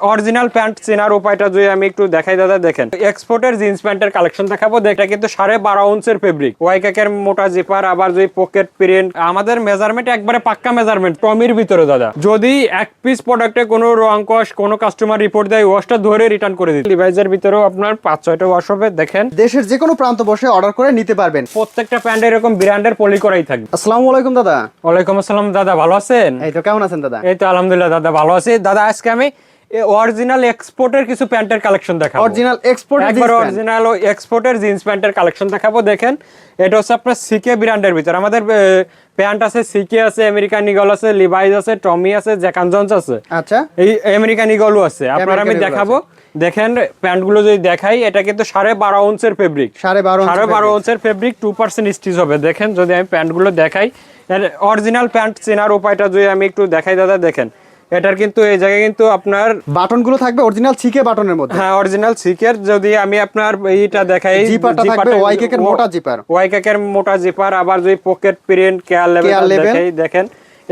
Original pant চেনার উপায়টা যদি আমি একটু দেখাই দাদা দেখেন। এক্সপোর্টের জিন্স প্যান্টের কালেকশন দেখাবো। এটা কিন্তু সাড়ে বারো উন্সের ফেব্রিক ওয়াইকেকের মোটা জিপার আবার যদি পকেট প্রিন্ট আমাদের মেজারমেন্ট একবারে পাক্কা মেজারমেন্ট টমির ভিতরে দাদা। যদি এক পিস প্রোডাক্টে কোনো রং কস কোনো কাস্টমার রিপোর্ট দেয় ওয়াশটা ধরে রিটার্ন করে দিই ডিভাইসের ভিতরেও আপনার পাঁচ ছয়টা ওয়াশ হবে। দেখেন। দেশের যে কোনো প্রান্ত বসে অর্ডার করে নিতে পারবেন। প্রত্যেকটা প্যান্ট এরকম ব্র্যান্ডের পলি করাই থাকবে আসসালামু আলাইকুম দাদা। ওয়ালাইকুম আসসালাম দাদা ভালো আছেন? এই তো কেমন আছেন দাদা? এই তো আলহামদুলিল্লাহ দাদা ভালো আছি। দাদা আজকে আমি অরিজিনাল এক্সপোর্টের কিছু প্যান্টের কালেকশন দেখাবো। অরিজিনাল এক্সপোর্ট একবার অরিজিনাল এক্সপোর্টের জিন্স প্যান্টের কালেকশন দেখাবো দেখেন। এটা হচ্ছে আপনার সিকে ব্র্যান্ডের ভিতর। আমাদের প্যান্ট আছে সিকে আছে আমেরিকান ইগল আছে লিভাইজ আছে টমি আছে জ্যাকান জন্স আছে। আচ্ছা। এই আমেরিকান ইগলও আছে। আপনার আমি দেখাবো। দেখেন প্যান্টগুলো যদি দেখাই এটা কিন্তু সাড়ে বারো উন্সের ফেব্রিক সাড়ে বারো সাড়ে বারো fabric। Fabric two percent stitch হবে। দেখেন যদি আমি প্যান্টগুলো দেখাই অরিজিনাল প্যান্ট চেনার উপায়টা যদি আমি একটু দেখাই দাদা দেখেন। এটার কিন্তু এই জায়গায় কিন্তু আপনার বাটনগুলো থাকবে অরিজিনাল সিকে বাটনের মধ্যে। হ্যাঁ অরিজিনাল সিকের যদি আমি আপনার এইটা দেখাই জিপারটা থাকবে ওয়াইকেকের মোটা জিপার ওয়াইকেকের মোটা জিপার আবার যদি পকেট প্রিন্ট কেয়ার লেভেল। দেখাই দেখেন।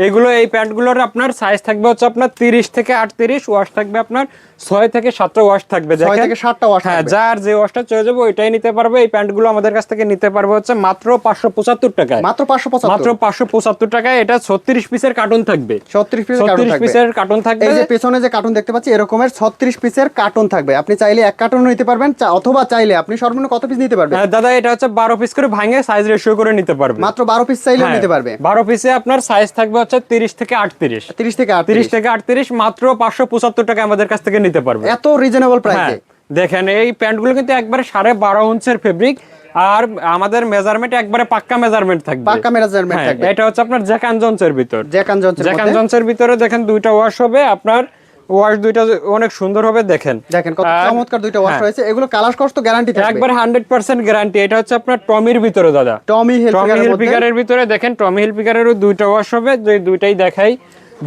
এগুলো এই প্যান্টগুলোর আপনার সাইজ থাকবে হচ্ছে আপনার তিরিশ থেকে আটত্রিশ ওয়াশ থাকবে আপনার ছয় থেকে সাতটা ওয়াশ থাকবে থেকে সাতটা ওয়াশ হ্যাঁ যার যে ওয়াশটা চলে যাবে ওইটাই নিতে পারবে। এই প্যান্টগুলো আমাদের কাছ থেকে নিতে পারবে হচ্ছে মাত্র পাঁচশো পঁচাত্তর টাকায়। মাত্র পাঁচশো মাত্র পাঁচশো পঁচাত্তর টাকায় এটা ছত্রিশ পিসের কার্টুন থাকবে। ছত্রিশ পিসের কার্টুন ছত্রিশ থাকবে। পিসের কার্টুন থাকবে। এই যে পেছনে যে কার্টুন দেখতে পাচ্ছি এরকমের ছত্রিশ পিসের কার্টুন থাকবে। আপনি চাইলে এক কার্টুন নিতে পারবেন অথবা চাইলে আপনি সর্বনিম্ন কত পিস নিতে পারবেন? হ্যাঁ, দাদা এটা হচ্ছে বারো পিস করে ভাঙে সাইজ রেশিও করে নিতে পারবে। মাত্র বারো পিস চাইলেও হ্যাঁ, নিতে পারবে। বারো পিসে আপনার সাইজ থাকবে হচ্ছে তিরিশ থেকে আটত্রিশ। তিরিশ থেকে তিরিশ থেকে আটত্রিশ মাত্র পাঁচশো পঁচাত্তর টাকা আমাদের কাছ থেকে নিতে পারবে। এত রিজনেবল প্রাইস দেখেন এই প্যান্টগুলো কিন্তু একবারে সাড়ে বারো ইঞ্চের ফেব্রিক আর আমাদের মেজারমেন্ট একবারে পাক্কা মেজারমেন্ট থাকবে। পাক্কা মেজারমেন্ট হ্যাঁ, থাকবে। এটা হচ্ছে আপনার জ্যাকান জন্সের ভিতর। জ্যাকান জনসের জ্যাকান জন্সের ভিতরে দেখেন দুইটা ওয়াশ হবে আপনার ওয়াশ দুইটা অনেক সুন্দর হবে দেখেন। দেখেন কত চমৎকার দুইটা ওয়াশ হ্যাঁ। রয়েছে। এগুলো কালার কষ্ট গ্যারান্টি থাকবে। একবার হান্ড্রেড পার্সেন্ট গ্যারান্টি এটা হচ্ছে আপনার টমির ভিতরে দাদা। টমি টমি হেলফিগারের হিল মধ্যে। ভিতরে দেখেন টমি হিল পিকারেরও দুইটা ওয়াশ হবে। যে দুইটাই দেখাই।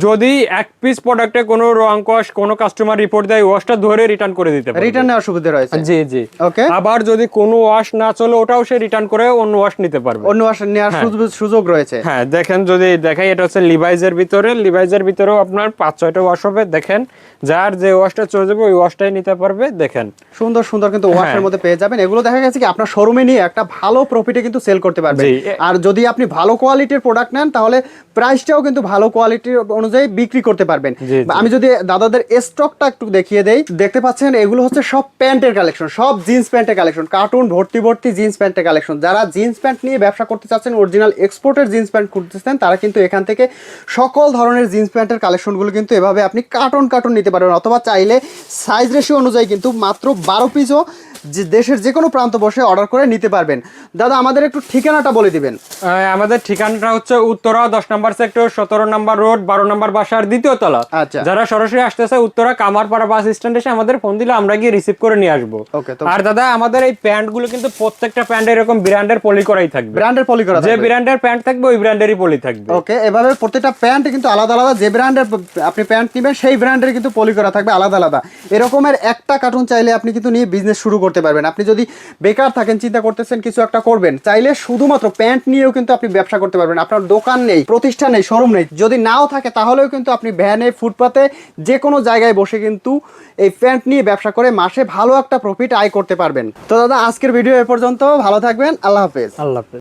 যদি এক পিস প্রোডাক্টে কোনো রং কস কোনো কাস্টমার রিপোর্ট দেয় ওয়াশটা ধরে রিটার্ন করে দিতে রিটার্ন নেওয়ার সুবিধা রয়েছে। জি জি। ওকে আবার যদি কোনো ওয়াশ না চলে ওটাও সে রিটার্ন করে অন্য ওয়াশ নিতে পারবে। অন্য ওয়াশ নেওয়ার সুযোগ- সুযোগ রয়েছে। হ্যাঁ দেখেন যদি দেখাই এটা হচ্ছে লিভাইজের ভিতরে। লিভাইজের ভিতরেও আপনার পাঁচ ছয়টা ওয়াশ হবে। দেখেন যার যে ওয়াশটা চলে যাবে ওই ওয়াশটাই নিতে পারবে। দেখেন। সুন্দর সুন্দর কিন্তু ওয়াশের হ্যাঁ। মধ্যে পেয়ে যাবেন। এগুলো দেখা গেছে কি আপনার শোরুমে নিয়ে একটা ভালো প্রফিটে কিন্তু সেল করতে পারবেন। আর যদি আপনি ভালো কোয়ালিটির প্রোডাক্ট নেন তাহলে প্রাইসটাও কিন্তু ভালো কোয়ালিটির অনুযায়ী বিক্রি করতে পারবেন। আমি যদি দাদাদের স্টকটা একটু দেখিয়ে দেই দেখতে পাচ্ছেন এগুলো হচ্ছে সব প্যান্টের কালেকশন সব জিন্স প্যান্টের কালেকশন কার্টুন ভর্তি ভর্তি জিন্স প্যান্টের কালেকশন যারা জিন্স প্যান্ট নিয়ে ব্যবসা করতে চাচ্ছেন অরিজিনাল এক্সপোর্টের জিন্স প্যান্ট করতেছেন তারা কিন্তু এখান থেকে সকল ধরনের জিন্স প্যান্টের কালেকশনগুলো কিন্তু এভাবে আপনি কার্টুন কার্টুন নিতে পারবেন। অথবা চাইলে সাইজ রেশিও অনুযায়ী কিন্তু মাত্র বারো পিসও যে দেশের যে কোনো প্রান্ত বসে অর্ডার করে নিতে পারবেন। দাদা আমাদের একটু ঠিকানাটা বলে দিবেন। আমাদের ঠিকানাটা হচ্ছে উত্তরা দশ নম্বর সেক্টর সতেরো নম্বর রোড বারো নম্বর বাসার দ্বিতীয় তলা। আচ্ছা। যারা সরাসরি আসতেছে উত্তরা কামারপাড়া বাস স্ট্যান্ড এসে আমাদের ফোন দিলে আমরা গিয়ে রিসিভ করে নিয়ে আসব। আর দাদা আমাদের এই প্যান্টগুলো কিন্তু প্রত্যেকটা প্যান্ট এরকম ব্র্যান্ডের পলি করাই থাকবে। ব্র্যান্ডের পলি করা যে ব্র্যান্ডের প্যান্ট থাকবে ওই ব্র্যান্ডেরই পলি থাকবে। ওকে এভাবে প্রত্যেকটা প্যান্ট কিন্তু আলাদা আলাদা যে ব্র্যান্ডের আপনি প্যান্ট নেবেন সেই ব্র্যান্ডের কিন্তু পলি করা থাকবে আলাদা আলাদা। এরকমের একটা কার্টুন চাইলে আপনি কিন্তু নিয়ে বিজনেস শুরু করতে পারবেন। আপনি যদি বেকার থাকেন, চিন্তা করতেছেন কিছু একটা করবেন, চাইলে শুধুমাত্র প্যান্ট নিয়েও কিন্তু আপনি ব্যবসা করতে পারবেন। আপনার দোকান নেই, প্রতিষ্ঠান নেই, শোরুম নেই। যদি নাও থাকে, তাহলেও কিন্তু আপনি ভ্যানে, ফুটপাতে যে কোনো জায়গায় বসে কিন্তু এই প্যান্ট নিয়ে ব্যবসা করে মাসে ভালো একটা প্রফিট আয় করতে পারবেন। তো দাদা, আজকের ভিডিও এ পর্যন্ত। ভালো থাকবেন। আল্লাহ হাফেজ। আল্লাহ হাফেজ।